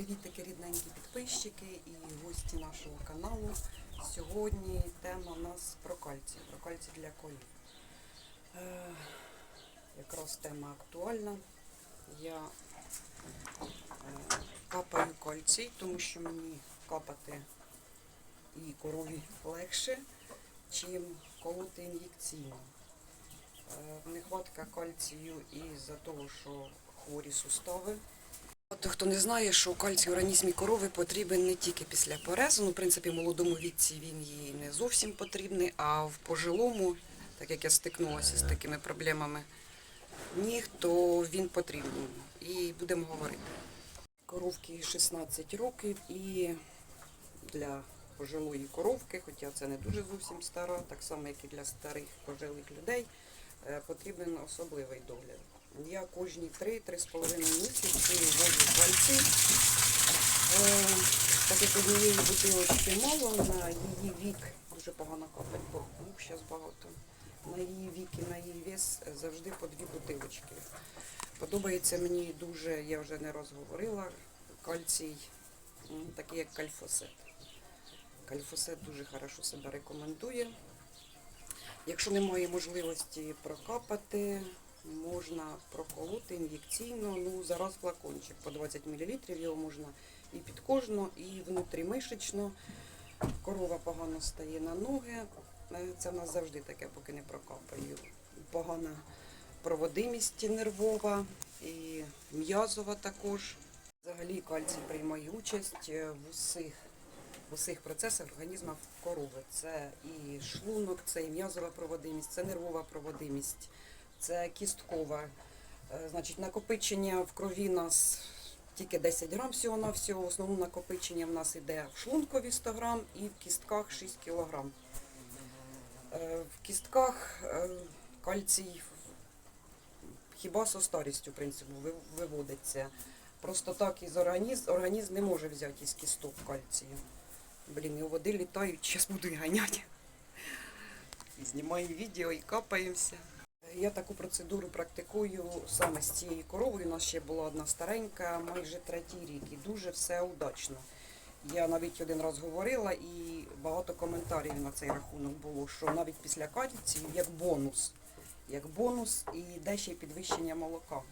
Привіт, такі рідненькі підписчики і гості нашого каналу. Сьогодні тема у нас про кальцій, про кальцій для колів. Е, якраз тема актуальна. Я е, капаю кальцій, тому що мені капати і корові легше, чим колоти ін'єкційно. Е, нехватка кальцію із-за того, що хворі сустави. От хто не знає, що кальцій в організмі корови потрібен не тільки після порезу, ну, в принципі, в молодому віці він їй не зовсім потрібний, а в пожилому, так як я стикнулася з такими проблемами ніг, то він потрібен. І будемо говорити. Коровки 16 років і для пожилої коровки, хоча це не дуже зовсім стара, так само, як і для старих пожилих людей, потрібен особливий догляд. Я кожні 3-3,5 місяці ввожу пальці. Е, Так як однієї бутилочки мало, на її вік дуже погано капать, бо мух зараз багато. На її вік і на її вес завжди по дві бутилочки. Подобається мені дуже, я вже не раз говорила, кальцій, такий як кальфосет. Кальфосет дуже хорошо себе рекомендує. Якщо немає можливості прокапати, можна проколоти ін'єкційно, ну зараз флакончик по 20 мл, його можна і підкожно, і внутрімишечно. Корова погано стає на ноги. Е, Це в нас завжди таке, поки не прокапаю. Погана проводимість нервова і м'язова також. Взагалі кальцій приймає участь в усіх, усіх процесах організму корови. Це і шлунок, це і м'язова проводимість, це нервова проводимість, це кісткова. Е, Значить, накопичення в крові нас тільки 10 грам всього на всього. Основне накопичення в нас йде в шлункові 100 грам і в кістках 6 кілограм. Е, В кістках е, кальцій хіба со старістю, в принципі, виводиться. Просто так із організм, організм не може взяти із кісток кальцію. Блін, і у води літають, зараз буду і ганяти. Знімаю відео і капаємося. Я таку процедуру практикую саме з цією коровою. У нас ще була одна старенька, майже третій рік, і дуже все удачно. Я навіть один раз говорила, і багато коментарів на цей рахунок було, що навіть після кальцію як бонус, як бонус і йде ще підвищення молока.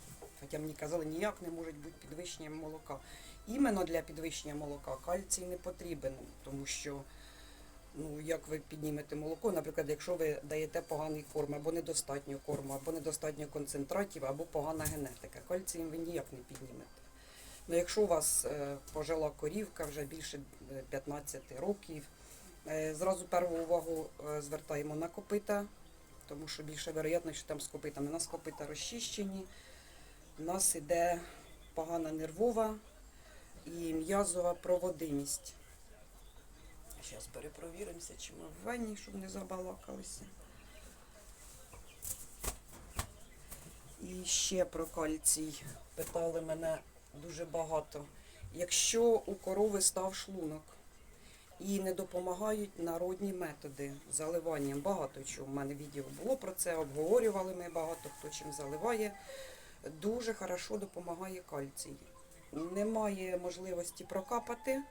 Хоча мені казали, ніяк не може бути підвищення молока. Іменно для підвищення молока кальцій не потрібен, тому що ну, як ви піднімете молоко, наприклад, якщо ви даєте поганий корм, або недостатньо корму, або недостатньо концентратів, або погана генетика. Кальцієм ви ніяк не піднімете. Ну, якщо у вас е, пожила корівка вже більше е, 15 років, е, зразу перву увагу е, звертаємо на копита, тому що більше вероятно, що там з копитами. У нас копита розчищені, у нас іде погана нервова і м'язова проводимість. Зараз перепровіримося, чи ми в ванні, щоб не забалакалися. І ще про кальцій питали мене дуже багато. Якщо у корови став шлунок і не допомагають народні методи заливанням, багато чого в мене відео було про це, обговорювали ми багато хто чим заливає. Дуже хорошо допомагає кальцій. Немає можливості прокапати.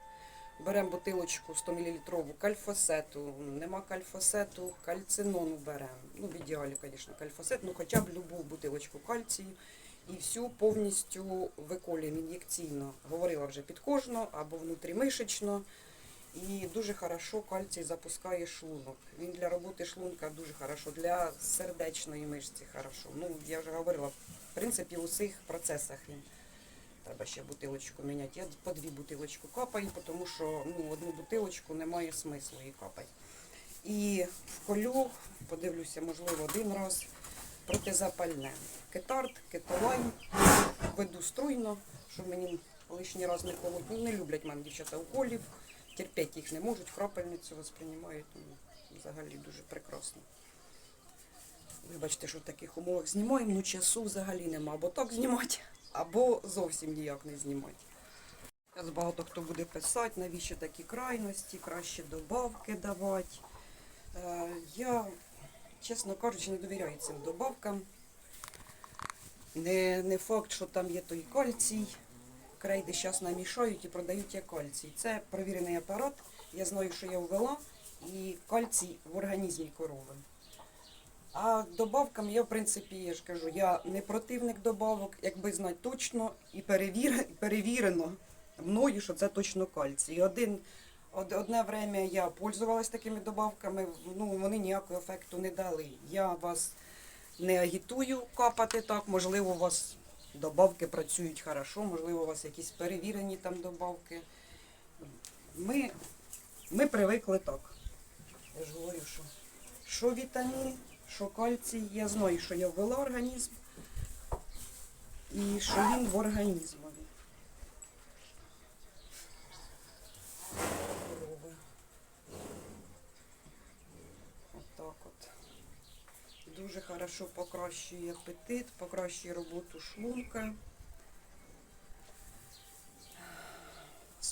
Беремо бутилочку 100 мл кальфосету, нема кальфосету, кальцинону беремо. Ну, в ідеалі, звісно, кальфосет, ну хоча б любу бутилочку кальцію і всю повністю виколюємо ін'єкційно. Говорила вже підкожно або внутрімишечно. І дуже хорошо кальцій запускає шлунок. Він для роботи шлунка дуже хорошо, для сердечної мишці хорошо. Ну, я вже говорила, в принципі, у всіх процесах він. Треба ще бутилочку міняти. Я по дві бутилочку капаю, тому що ну, одну бутилочку немає смислу її капати. І вколю, подивлюся, можливо, один раз протизапальне. Кетард, кетолайн, веду струйно, щоб мені лишній раз не колоть. Не люблять мене дівчата уколів, терпять їх не можуть, крапельницю восприймають. Ну, взагалі дуже прекрасно. Вибачте, що в таких умовах знімаємо, ну часу взагалі нема. Або так знімати, або зовсім ніяк не знімати. Зараз багато хто буде писати, навіщо такі крайності, краще добавки давати. Е, Я, чесно кажучи, не довіряю цим добавкам. Не, не факт, що там є той кальцій. крейди зараз намішають і продають як кальцій. Це перевірений апарат. Я знаю, що я ввела, і кальцій в організмі корови. А добавкам я, в принципі, я ж кажу, я не противник добавок, якби знати точно і перевір- перевірено мною, що це точно кальцій. Один, од- одне время я пользувалась такими добавками, ну вони ніякого ефекту не дали. Я вас не агітую капати так, можливо, у вас добавки працюють хорошо, можливо, у вас якісь перевірені там добавки. Ми, ми привикли так. Я ж говорю, що, що вітамін, що кальцій, я знаю, що я ввела організм і що він в організмові. Отак от. Дуже хорошо покращує апетит, покращує роботу шлунка.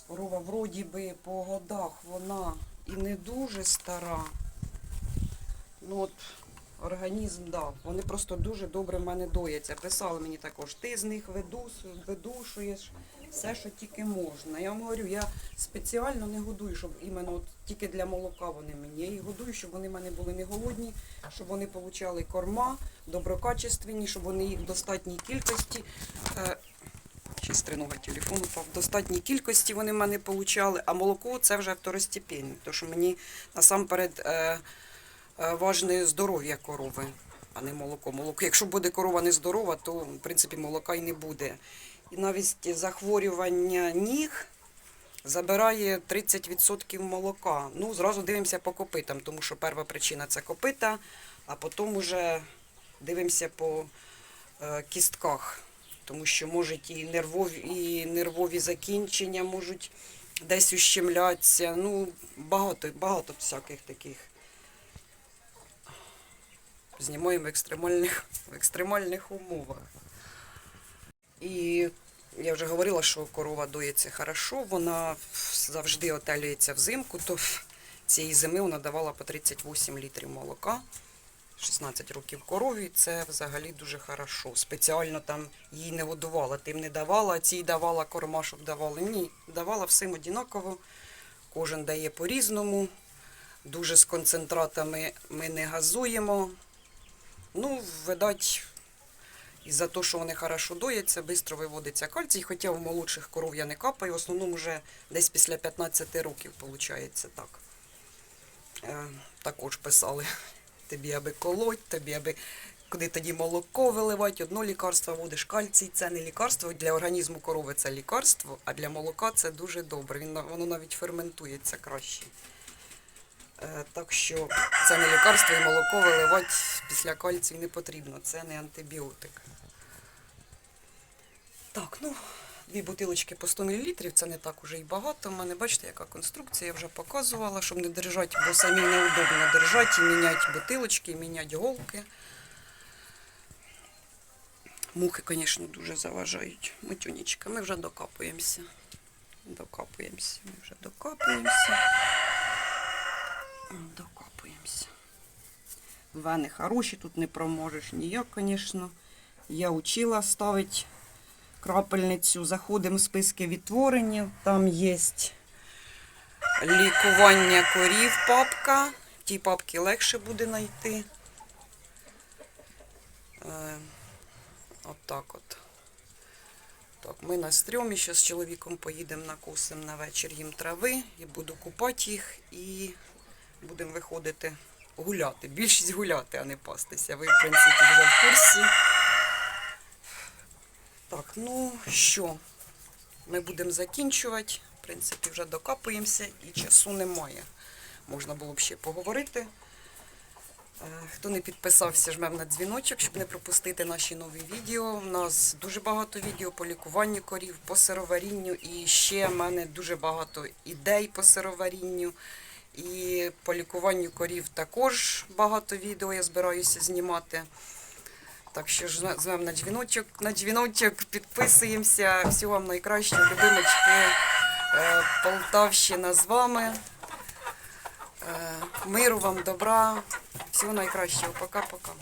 Корова вроді би по годах вона і не дуже стара. Ну от організм дав. Вони просто дуже добре в мене дояться. Писали мені також, ти з них видушуєш все, що тільки можна. Я вам говорю, я спеціально не годую, щоб іменно от тільки для молока вони мені. Я їх годую, щоб вони в мене були не голодні, щоб вони отримали корма, доброкачественні, щоб вони їх в достатній кількості. Е, Ще телефон упав. В достатній кількості вони в мене получали, а молоко це вже второстепенне, тому що мені насамперед е, важне здоров'я корови, а не молоко. Молоко. Якщо буде корова нездорова, то в принципі молока й не буде. І навіть захворювання ніг забирає 30% молока. Ну, зразу дивимося по копитам, тому що перша причина це копита, а потім вже дивимося по е, кістках тому що можуть і нервові, і нервові закінчення можуть десь ущемлятися. Ну, багато, багато всяких таких. Знімаємо в екстремальних, в екстремальних умовах. І я вже говорила, що корова доїться хорошо, вона завжди отелюється взимку, то цієї зими вона давала по 38 літрів молока. 16 років корові, це взагалі дуже хорошо. Спеціально там їй не годувала, тим не давала, а цій давала корма, щоб давали. Ні, давала всім однаково. Кожен дає по-різному. Дуже з концентратами ми не газуємо. Ну, видать, із-за того, що вони хорошо дояться, швидко виводиться кальцій, хоча в молодших коров я не капаю, в основному вже десь після 15 років виходить так. Е, також писали тобі аби колоть, тобі аби куди тоді молоко виливати, одно лікарство водиш кальцій, це не лікарство. Для організму корови це лікарство, а для молока це дуже добре. Він, воно навіть ферментується краще. Е, так що це не лікарство і молоко виливати після кальцію не потрібно. Це не антибіотик. Так, ну, дві бутилочки по 100 мл, це не так уже і багато. У мене, бачите, яка конструкція, я вже показувала, щоб не держати, бо самі неудобно держати і міняти бутилочки, і міняти голки. Мухи, звісно, дуже заважають. Матюнечка, ми вже докапуємося. Докапуємося, ми вже докапуємося. Докапуємося. Вени хороші, тут не проможеш ніяк, звісно. Я учила ставити крапельницю, заходимо в списки відтворення. Там є лікування корів папка. Ті папки легше буде знайти. Е, от так от. Так, ми на стрьомі, зараз з чоловіком поїдемо накосимо на вечір їм трави і буду купати їх і будемо виходити гуляти. Більшість гуляти, а не пастися. Ви, в принципі, вже в курсі. Так, ну що, ми будемо закінчувати. В принципі, вже докапуємося і часу немає. Можна було б ще поговорити. Е, Хто не підписався, жмем на дзвіночок, щоб не пропустити наші нові відео. У нас дуже багато відео по лікуванню корів, по сироварінню. І ще в мене дуже багато ідей по сироварінню. І по лікуванню корів також багато відео я збираюся знімати. Так що ж звемо на дзвіночок, на дзвіночок, підписуємося. Всього вам найкращого, любимочки. Е, Полтавщина з вами. Е, Миру вам, добра. Всього найкращого. Пока-пока.